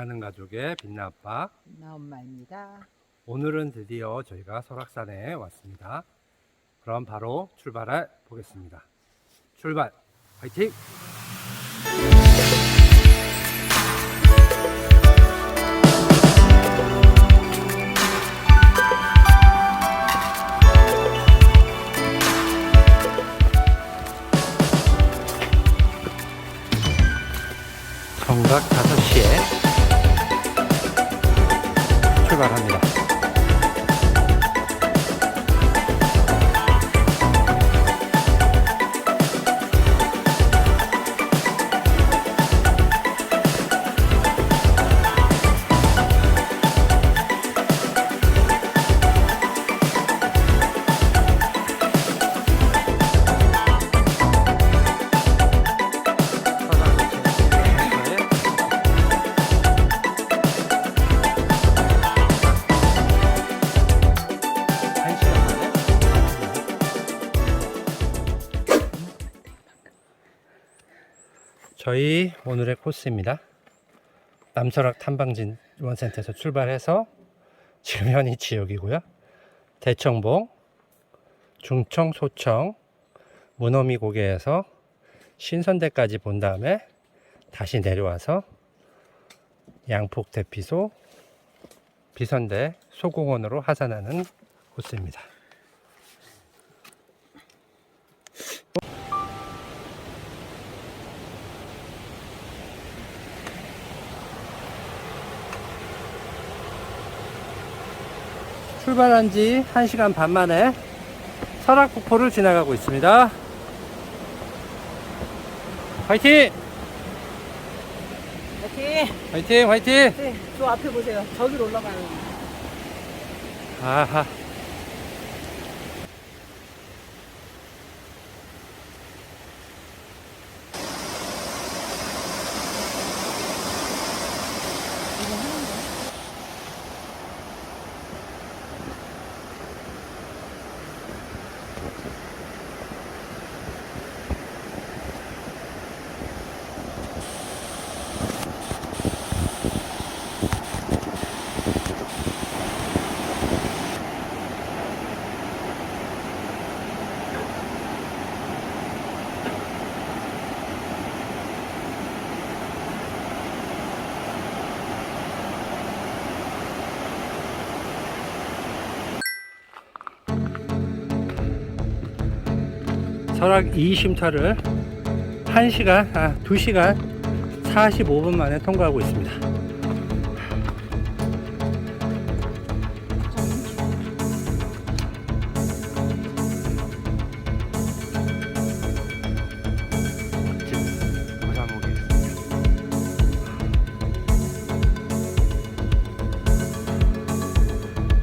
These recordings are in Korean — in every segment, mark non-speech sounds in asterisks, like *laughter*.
빛나는 가족의 빛나 아빠. 나 엄마입니다. 오늘은 드디어 저희가 설악산에 왔습니다. 그럼 바로 출발해 보겠습니다. 출발! 화이팅! 저희 오늘의 코스입니다. 남설악 탐방진 원센터에서 출발해서 지금 현이 지역이고요. 대청봉, 중청, 소청, 문어미 고개에서 신선대까지 본 다음에 다시 내려와서 양폭 대피소, 비선대, 소공원으로 하산하는 코스입니다. 출발한 지 1시간 반 만에 설악폭포를 지나가고 있습니다. 화이팅! 이렇게 화이팅! 화이팅! 네, 저 앞에 보세요. 저기로 올라가는. 거. 아하. 설악 2심터를 1시간, 아, 2시간 45분 만에 통과하고 있습니다.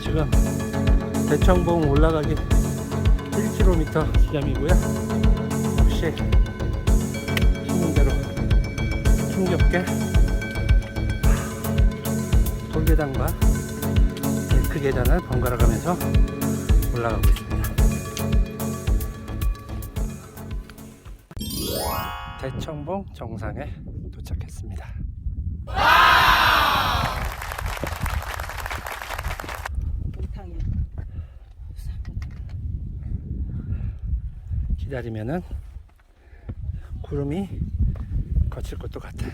지금 대청봉 올라가기 1km 지점이고요. 역시 신문대로 충격계 돌계단과 데크 계단을 번갈아 가면서 올라가고 있습니다. 대청봉 정상에 도착했습니다. 우탕이. 기다리면은 구름이 거칠 것도 같아.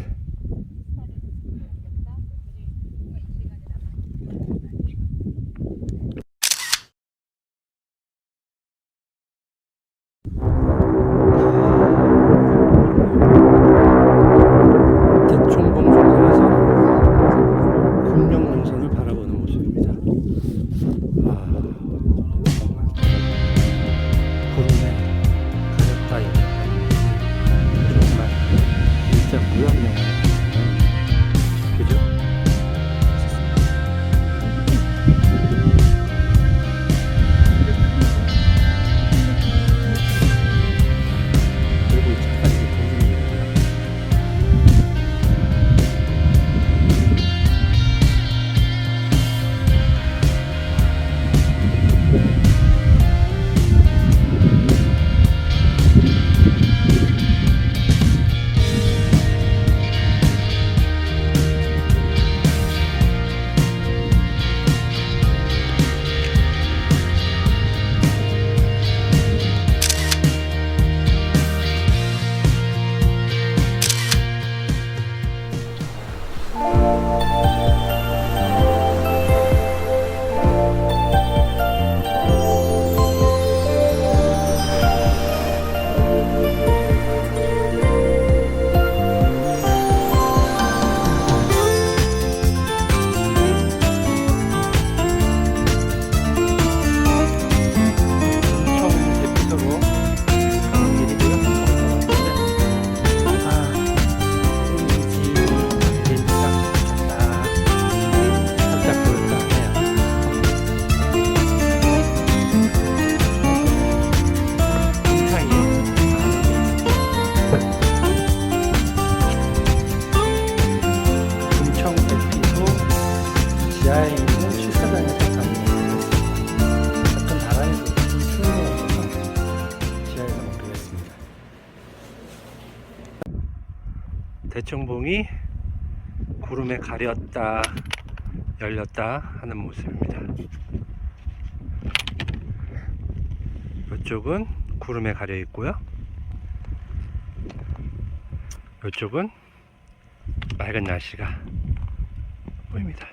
가렸다 열렸다 하는 모습입니다. 이쪽은 구름에 가려 있고요. 이쪽은 맑은 날씨가 보입니다.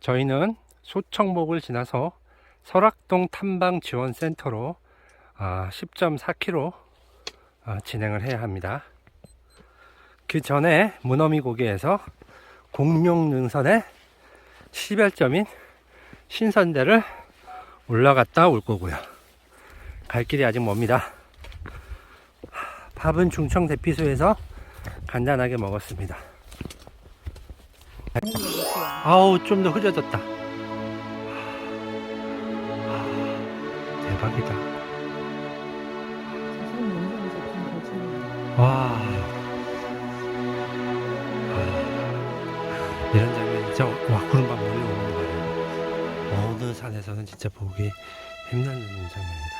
저희는 소청목을 지나서 설악동 탐방지원센터로 아, 10.4km 아, 진행을 해야 합니다. 그 전에 문어미 고개에서 공룡 능선의 시별점인 신선대를 올라갔다 올 거고요. 갈 길이 아직 멉니다. 밥은 중청 대피소에서 간단하게 먹었습니다. 아우 좀 더 흐려졌다. 대박이다. 와. 아, 이런 장면이 진짜 와 구름밥 몰려오는 거예요. 어느 산에서는 진짜 보기 힘든 장면이다.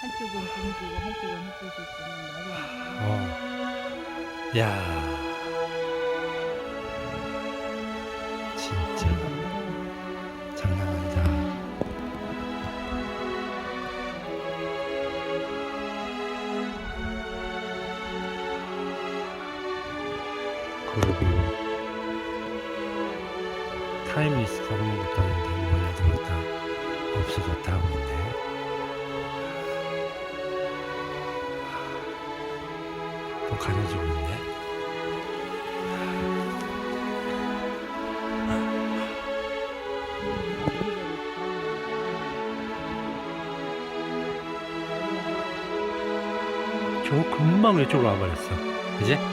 한쪽은 공주고 한쪽은 햇빛이 있으면 나중에 어. 야. 그러고 타임리스 걸어놓은 것도 아닌데 몰라들었다 없어졌다 있네. 또 가려지고 있네. 저거 금방 이쪽으로 와버렸어. 그지?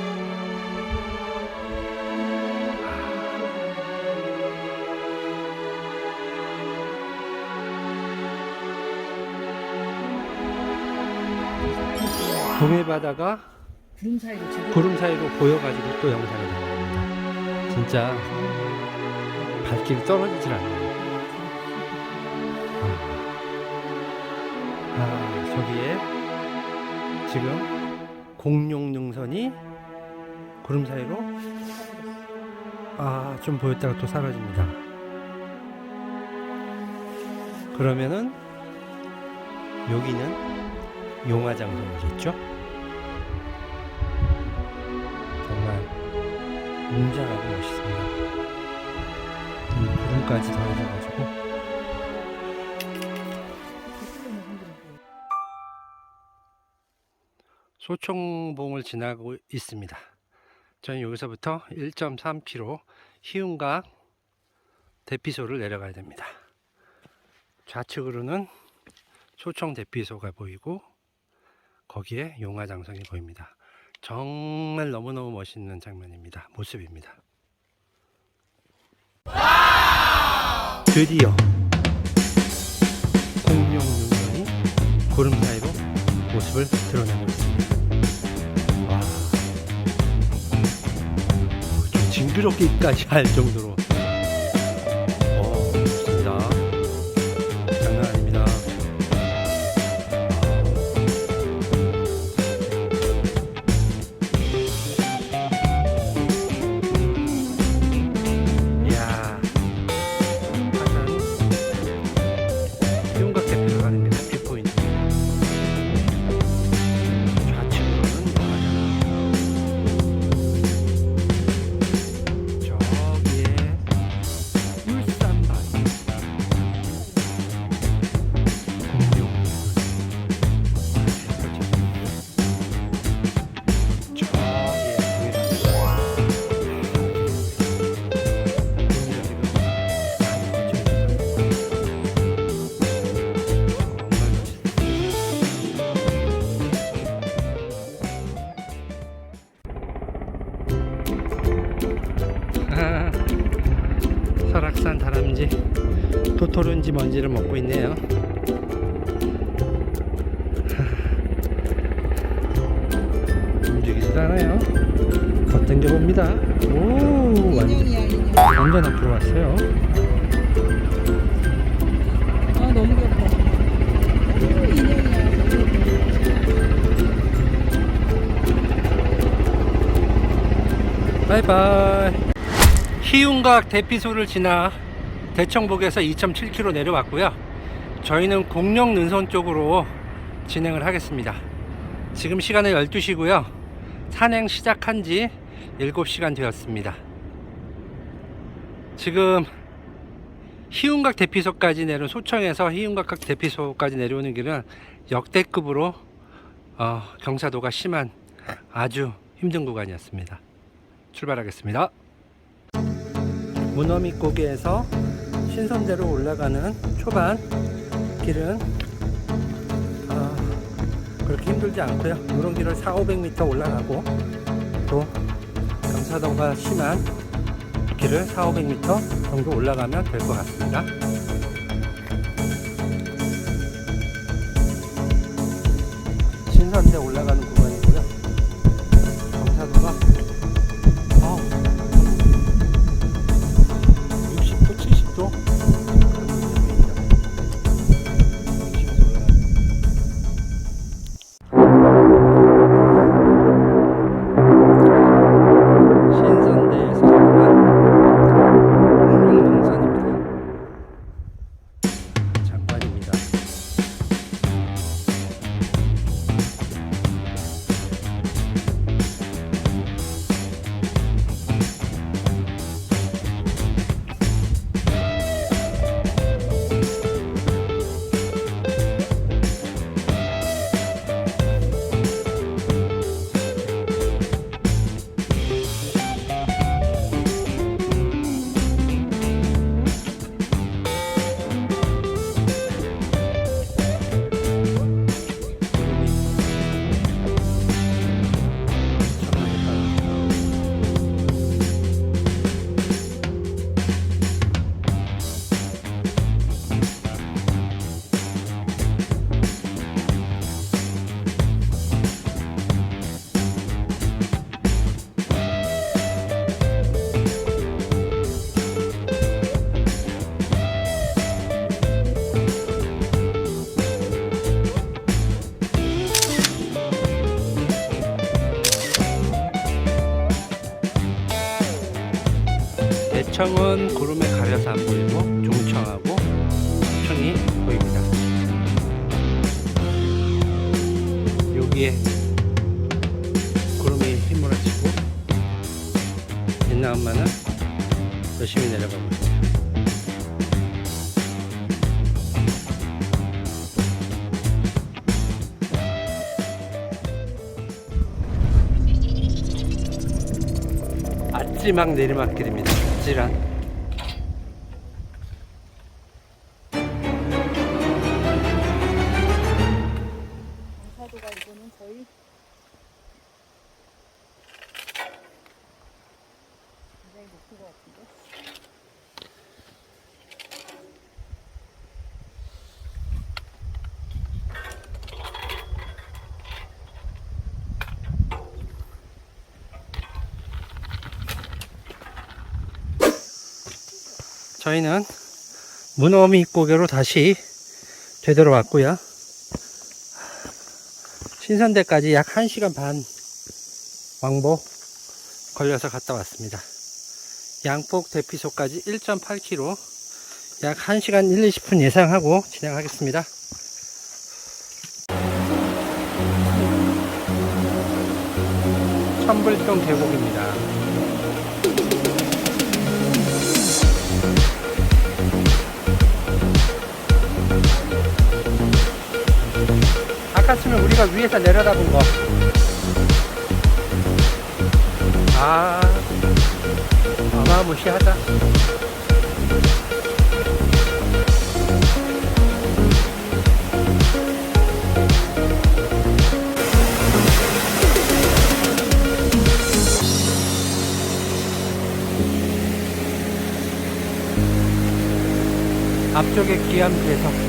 동해 바다가 구름 사이로 구름 사이로 보여가지고 또 영상이 나옵니다. 진짜 발길이 떨어지질 않네요. 아, 아, 저기에 지금 공룡 능선이 구름 사이로 아, 좀 보였다가 또 사라집니다. 그러면은 여기는 용화장성이겠죠? 웅장하고 멋있습니다. 이 구름까지 더해져가지고 소총봉을 지나고 있습니다. 저는 여기서부터 1.3km 희운강 대피소를 내려가야 됩니다. 좌측으로는 소총 대피소가 보이고 거기에 용화장성이 보입니다. 정말 너무너무 멋있는 장면입니다. 모습입니다. 드디어 공룡 눈선이 구름 사이로 모습을 드러내고 있습니다. 와, 좀 징그럽기까지 할 정도로 설악산 다람쥐 토토론지 먼지를 먹고 있네요 *laughs* 움직이지도 않아요 더 당겨봅니다. 오, 완, 인형이야 인형. 완전 앞으로 왔어요. 아 너무 귀엽다. 바이바이. 희운각 대피소를 지나 대청복에서 2.7km 내려왔고요. 저희는 공룡 능선 쪽으로 진행을 하겠습니다. 지금 시간은 12시고요. 산행 시작한 지 7시간 되었습니다. 지금 희운각 대피소까지 내려온 소청에서 희운각 대피소까지 내려오는 길은 역대급으로 어, 경사도가 심한 아주 힘든 구간이었습니다. 출발하겠습니다. 문어미 고개에서 신선대로 올라가는 초반 길은 아, 그렇게 힘들지 않고요. 이런 길을 4, 500m 올라가고 또 경사도가 심한 길을 4, 500m 정도 올라가면 될 것 같습니다. 신선대 올라가는 대청은 구름에 가려서 안 보이고 종청하고 청이 보입니다. 여기에 구름이 휘몰아치고 옛날 엄마는 열심히 내려가고 있어요. 아찌막 내리막길입니다. 아찔한. 경사도가 이거는 거의 굉장히 높은 것 같은데. 저희는 문어미 고개로 다시 되돌아왔고요. 신선대까지 약 1시간 반 왕복 걸려서 갔다 왔습니다. 양폭 대피소까지 1.8km 약 1시간 1, 20분 예상하고 진행하겠습니다. 천불평 계곡입니다. 아까쯤에 우리가 위에서 내려다본 거. 아, 어마무시하다. 앞쪽에 기암 대석.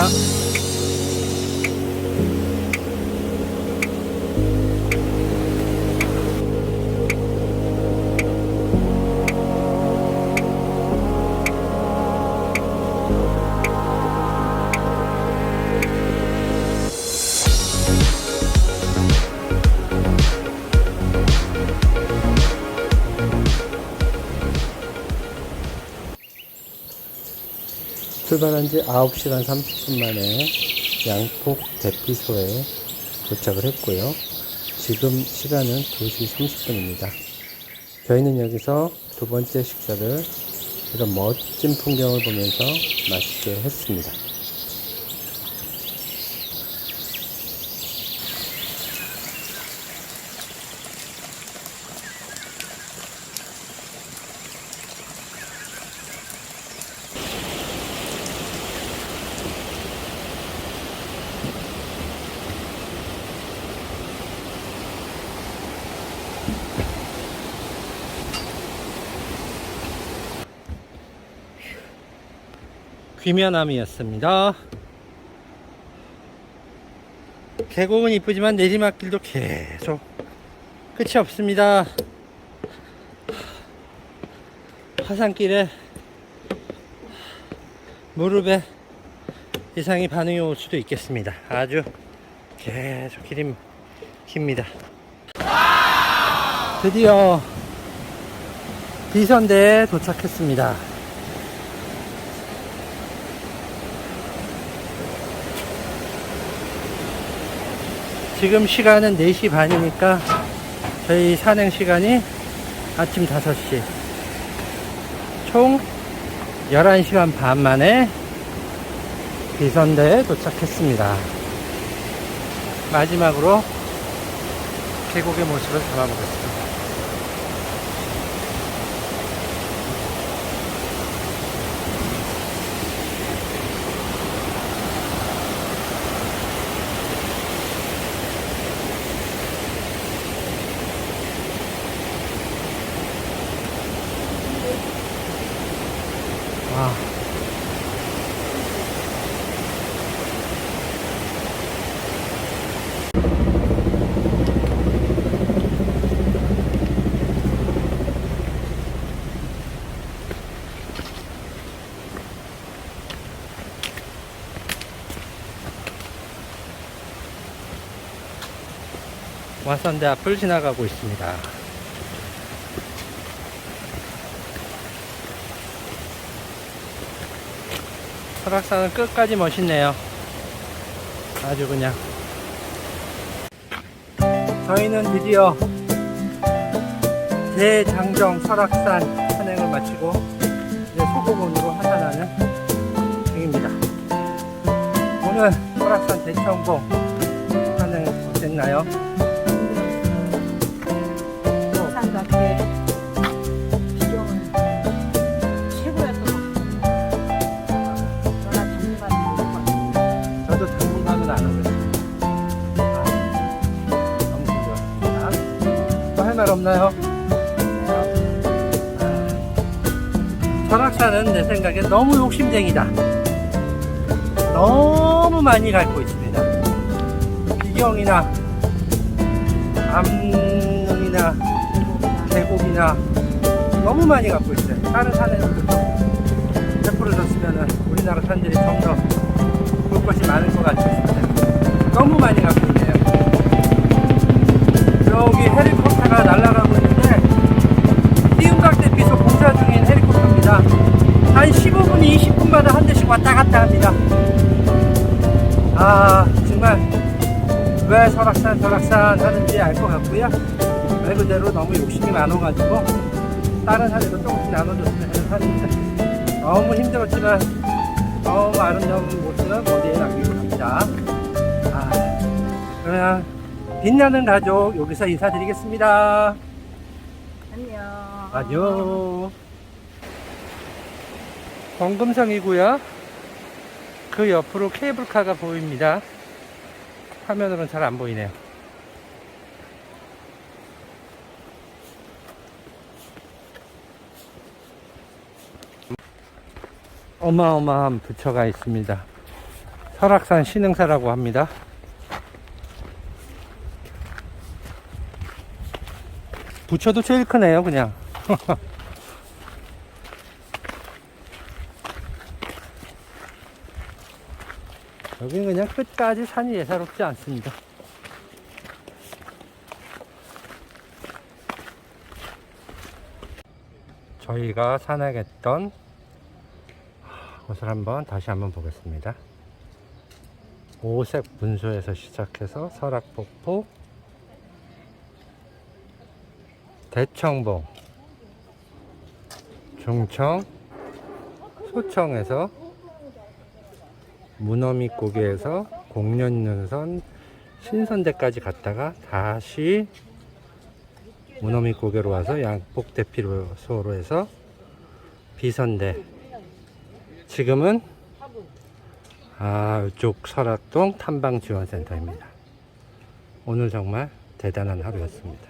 멋 출발한 지 9시간 30분 만에 양폭 대피소에 도착을 했고요. 지금 시간은 2시 30분입니다. 저희는 여기서 두 번째 식사를 이런 멋진 풍경을 보면서 맛있게 했습니다. 귀면암이었습니다. 계곡은 이쁘지만 내리막길도 계속 끝이 없습니다. 화산길에 무릎에 이상이 반응이 올 수도 있겠습니다. 아주 계속 길이 깁니다. 드디어 비선대에 도착했습니다. 지금 시간은 4시 반이니까 저희 산행 시간이 아침 5시. 총 11시간 반 만에 비선대에 도착했습니다. 마지막으로 계곡의 모습을 담아보겠습니다. 와. 와선대 앞을 지나가고 있습니다. 설악산은 끝까지 멋있네요. 아주 그냥. 저희는 드디어 대장정 설악산 산행을 마치고 이제 소고봉으로 하산하는 중입니다. 오늘 설악산 대청봉 산행 어땠나요? 내 생각에 너무 욕심쟁이다. 너무 많이 밟고 있습니다. 비경이나 암릉이나 계곡이나 너무 많이 갖고 있어요. 다른 산에서도 좀 베풀어졌으면 우리나라 산들이 좀 더 볼 것이 많을 것 같습니다. 너무 많이 갖고 있네요. 여기 헬리콥터가 날아가고 있는데 띄움각 대피소 공사 중인 헬리콥터입니다. 한 15분, 20분마다 한 대씩 왔다 갔다 합니다. 아 정말 왜 설악산 설악산 하는지 알 것 같고요. 말 그대로 너무 욕심이 많아가지고 다른 산에도 조금씩 나눠줬으면 하는 산인데 너무 힘들었지만 너무 아름다운 모습은 어디에 남기고 갑니다. 아, 그러면 빛나는 가족 여기서 인사드리겠습니다. 안녕. 안녕. 원금성이고요. 그 옆으로 케이블카가 보입니다. 화면으로는 잘 안 보이네요. 어마어마한 부처가 있습니다. 설악산 신흥사라고 합니다. 부처도 제일 크네요, 그냥. *laughs* 여기는 그냥 끝까지 산이 예사롭지 않습니다. 저희가 산악했던 곳을 한번 다시 한번 보겠습니다. 오색 분수에서 시작해서 설악폭포, 대청봉, 중청, 소청에서 문어밑 고개에서 공련능선 신선대까지 갔다가 다시 문어밑 고개로 와서 양복대피소로 해서 비선대. 지금은 아 이쪽 설악동 탐방지원센터입니다. 오늘 정말 대단한 하루였습니다